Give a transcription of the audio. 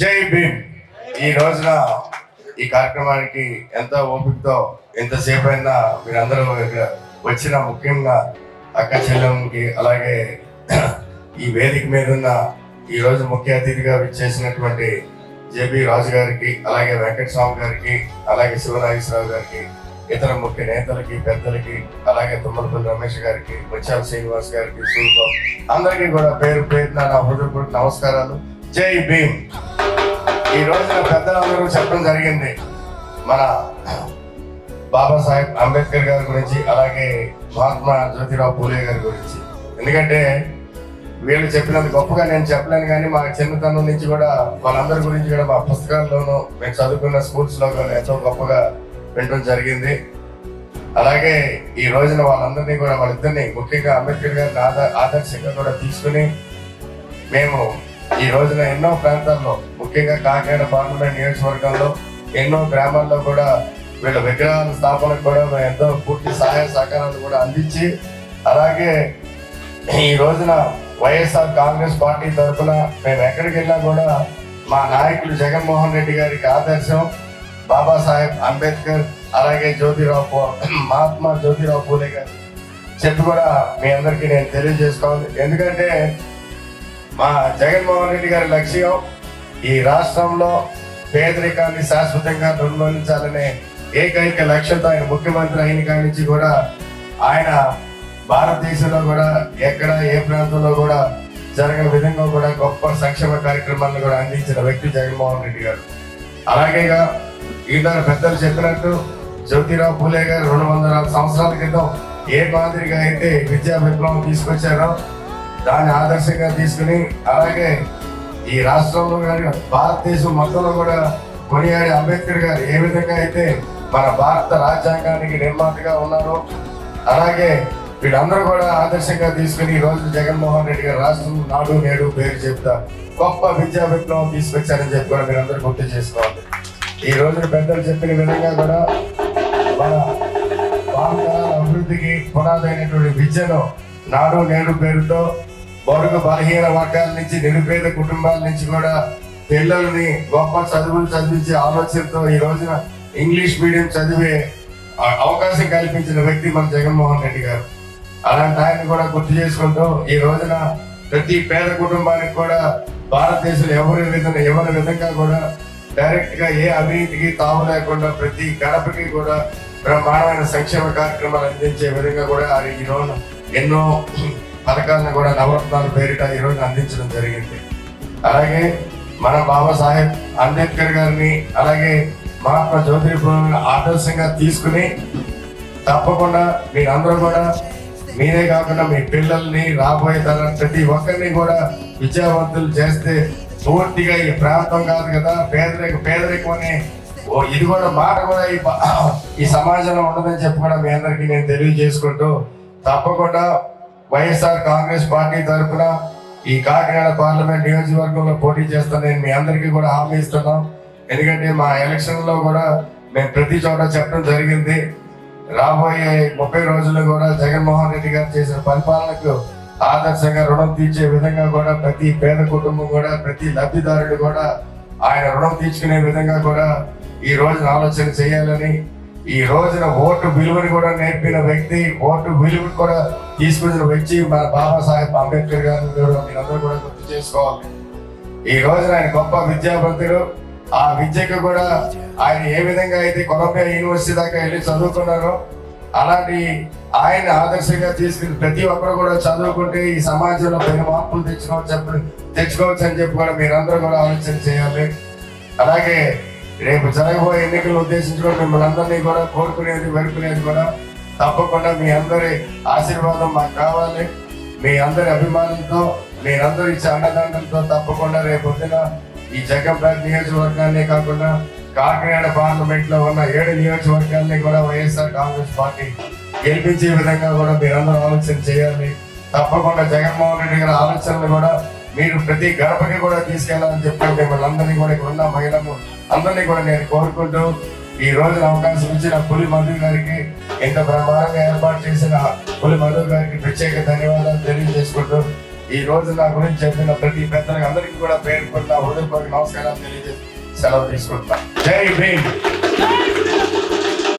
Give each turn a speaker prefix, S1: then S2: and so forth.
S1: జై భీమ్. ఈ రోజున ఈ కార్యక్రమానికి ఎంత ఓపికతో ఎంతసేపు అయినా మీరందరూ ఇక్కడ వచ్చిన ముఖ్యంగా అక్క చెల్లెమ్మకి అలాగే ఈ వేదిక మీద ఉన్న ఈ రోజు ముఖ్య అతిథిగా విచ్చేసినటువంటి జేబి రాజు గారికి అలాగే వెంకటస్వామి గారికి అలాగే శివనాగేశ్వరరావు గారికి ఇతర ముఖ్య నేతలకి పెద్దలకి అలాగే తుమ్మలపల్లి రమేష్ గారికి ముచ్చాల శ్రీనివాస్ గారికి సూర్యం అందరికీ కూడా పేరు పేరున నా హృదయపూర్వక నమస్కారాలు. జై భీమ్. ఈ రోజున పెద్దలందరూ చెప్పడం జరిగింది. మన బాబాసాహెబ్ అంబేద్కర్ గారి గురించి అలాగే మహాత్మా జ్యోతిరావు పూలే గారి గురించి. ఎందుకంటే వీళ్ళు చెప్పినంత గొప్పగా నేను చెప్పలేను కానీ మా చిన్నతనం నుంచి కూడా వాళ్ళందరి గురించి కూడా మా పుస్తకాల్లోనూ మేము చదువుకున్న స్కూల్స్లో కూడా ఎంతో గొప్పగా వినడం జరిగింది. అలాగే ఈ రోజున వాళ్ళందరినీ కూడా వాళ్ళిద్దరినీ ముఖ్యంగా అంబేద్కర్ గారిని ఆదర్శంగా కూడా తీసుకుని మేము ఈ రోజున ఎన్నో ప్రాంతాల్లో ముఖ్యంగా కాకినాడ పార్లమెంట్ నియోజకవర్గంలో ఎన్నో గ్రామాల్లో కూడా వీళ్ళ విగ్రహాల స్థాపనకు కూడా మేము ఎంతో పూర్తి సహాయ సహకారాలు కూడా అందించి అలాగే ఈ రోజున వైఎస్ఆర్ కాంగ్రెస్ పార్టీ తరఫున మేము ఎక్కడికి వెళ్ళినా కూడా మా నాయకులు జగన్మోహన్ రెడ్డి గారికి ఆదర్శం. బాబాసాహెబ్ అంబేద్కర్ అలాగే జ్యోతిరావు పూ- మహాత్మా జ్యోతిరావు పూలే గారు. చెప్పి కూడా మీ అందరికీ నేను తెలియజేసుకోవాలి. ఎందుకంటే మా జగన్మోహన్ రెడ్డి గారి లక్ష్యం ఈ రాష్ట్రంలో పేదరికాన్ని శాశ్వతంగా నిర్మూలించాలనే ఏకైక లక్ష్యంతో ఆయన ముఖ్యమంత్రి అయిన కాడి నుంచి కూడా ఆయన భారతదేశంలో కూడా ఎక్కడ ఏ ప్రాంతంలో కూడా జరగని విధంగా కూడా గొప్ప సంక్షేమ కార్యక్రమాలను కూడా అందించిన వ్యక్తి జగన్మోహన్ రెడ్డి గారు. అలాగేగా ఈనాడు పెద్దలు చెప్పినట్టు జ్యోతిరావు పూలే గారు రెండు వందల సంవత్సరాల క్రితం ఏ మాదిరిగా అయితే విద్యా విప్లవం తీసుకొచ్చారో దాన్ని ఆదర్శంగా తీసుకుని అలాగే ఈ రాష్ట్రంలో కానీ భారతదేశం మొత్తంలో కూడా కొనియాడి అంబేద్కర్ గారు ఏ విధంగా అయితే మన భారత రాజ్యాంగానికి నిర్మాతగా ఉన్నారో అలాగే వీళ్ళందరూ కూడా ఆదర్శంగా తీసుకుని ఈ రోజు జగన్మోహన్ రెడ్డి గారు రాష్ట్రం నాడు నేడు పేరు చెప్తా గొప్ప విద్యా విప్లవం తీసుకొచ్చారని చెప్పి కూడా మీరు అందరూ గుర్తు చేసుకోవాలి. ఈ రోజు పెద్దలు చెప్పిన విధంగా కూడా మన భారత అభివృద్ధికి పునాదైనటువంటి విద్యను నాడు నేడు పేరుతో బడుగు బలహీన వర్గాల నుంచి నిరుపేద కుటుంబాల నుంచి కూడా పిల్లల్ని గొప్ప చదువులు చదివించే ఆలోచనతో ఈ రోజున ఇంగ్లీష్ మీడియం చదివే అవకాశం కల్పించిన వ్యక్తి మన జగన్మోహన్ రెడ్డి గారు. అలాంటి ఆయన కూడా గుర్తు చేసుకుంటూ ఈ రోజున ప్రతి పేద కుటుంబానికి కూడా భారతదేశంలో ఎవరి విధంగా ఎవరి విధంగా కూడా డైరెక్ట్గా ఏ అవినీతికి తావు లేకుండా ప్రతి గడపకి కూడా బ్రహ్మాండమైన సంక్షేమ కార్యక్రమాలు అందించే విధంగా కూడా ఈ రోజు ఎన్నో పథకాలను కూడా నవరత్నాల పేరిట ఈరోజు అందించడం జరిగింది. అలాగే మన బాబాసాహెబ్ అంబేద్కర్ గారిని అలాగే మహాత్మా జ్యోతిరావు ఆదర్శంగా తీసుకుని తప్పకుండా మీరందరూ కూడా మీరే కాకుండా మీ పిల్లల్ని రాబోయే తరం ప్రతి ఒక్కరిని కూడా విద్యావంతులు చేస్తే పూర్తిగా ఈ ప్రాంతం కాదు కదా పేదరిక పేదరికం అనే ఇది కూడా మాట కూడా ఈ ఈ సమాజంలో ఉండదని చెప్పి కూడా మీ అందరికీ నేను తెలియజేసుకుంటూ తప్పకుండా వైఎస్ఆర్ కాంగ్రెస్ పార్టీ తరఫున ఈ కాకినాడ పార్లమెంట్ నియోజకవర్గంలో పోటీ చేస్తాను నేను మీ అందరికీ కూడా హామీ ఇస్తున్నాం. ఎందుకంటే మా ఎలక్షన్లో కూడా మేము ప్రతి చోట చెప్పడం జరిగింది. రాబోయే ముప్పై రోజులు కూడా జగన్మోహన్ రెడ్డి గారు చేసిన పరిపాలనకు ఆదర్శంగా రుణం తీర్చే విధంగా కూడా ప్రతి పేద కుటుంబం కూడా ప్రతి లబ్ధిదారుడు కూడా ఆయన రుణం తీర్చుకునే విధంగా కూడా ఈ రోజున ఆలోచన చేయాలని ఈ రోజున ఓటు విలువని కూడా నేర్పిన వ్యక్తి ఓటు విలువని కూడా తీసుకున్న వ్యక్తి మన బాబాసాహెబ్ అంబేద్కర్ గారు కూడా మీరందరూ కూడా గుర్తు చేసుకోవాలి. ఈ రోజున ఆయన గొప్ప విద్యావంతుడు ఆ విద్యకు కూడా ఆయన ఏ విధంగా అయితే కొలంబియా యూనివర్సిటీ దాకా వెళ్ళి చదువుకున్నారో అలాంటి ఆయన ఆదర్శంగా తీసుకుని ప్రతి ఒక్కరు కూడా చదువుకుంటే ఈ సమాజంలో పెను మార్పులు తెచ్చుకోవచ్చు తెచ్చుకోవచ్చు అని చెప్పి కూడా మీరందరూ కూడా ఆలోచన చేయాలి. అలాగే రేపు జరగబోయే ఎన్నికలు ఉద్దేశించుకొని మిమ్మల్ని అందరినీ కూడా కోరుకునేది వేడుకునేది కూడా తప్పకుండా మీ అందరి ఆశీర్వాదం మాకు కావాలి. మీ అందరి అభిమానంతో మీరందరూ ఇచ్చే అండదండలతో తప్పకుండా రేపు పొద్దున ఈ జగంపేట నియోజకవర్గాన్ని కాకుండా కాకినాడ పార్లమెంట్లో ఉన్న ఏడు నియోజకవర్గాల్ని కూడా వైఎస్ఆర్ కాంగ్రెస్ పార్టీ గెలిపించే విధంగా కూడా మీరందరూ ఆలోచన చేయాలి. తప్పకుండా జగన్మోహన్ రెడ్డి గారి ఆలోచనలు కూడా మీరు ప్రతి గడపకి కూడా తీసుకెళ్ళాలని చెప్పి మిమ్మల్ని అందరినీ కూడా ఇక్కడ ఉన్న మహిళలు. అందరినీ కూడా నేను కోరుకుంటూ ఈ రోజు అవకాశం ఇచ్చిన పులి మధు గారికి ఇంత ప్రమాదంగా ఏర్పాటు చేసిన పులి మధు గారికి ప్రత్యేక ధన్యవాదాలు తెలియజేసుకుంటూ ఈ రోజు నా గురించి చెప్పిన ప్రతి పెద్దలకు అందరికీ కూడా పేరు హృదయపూర్వక నమస్కారాలు తెలియజేసి సెలవు తీసుకుంటున్నా. జై భీమ్!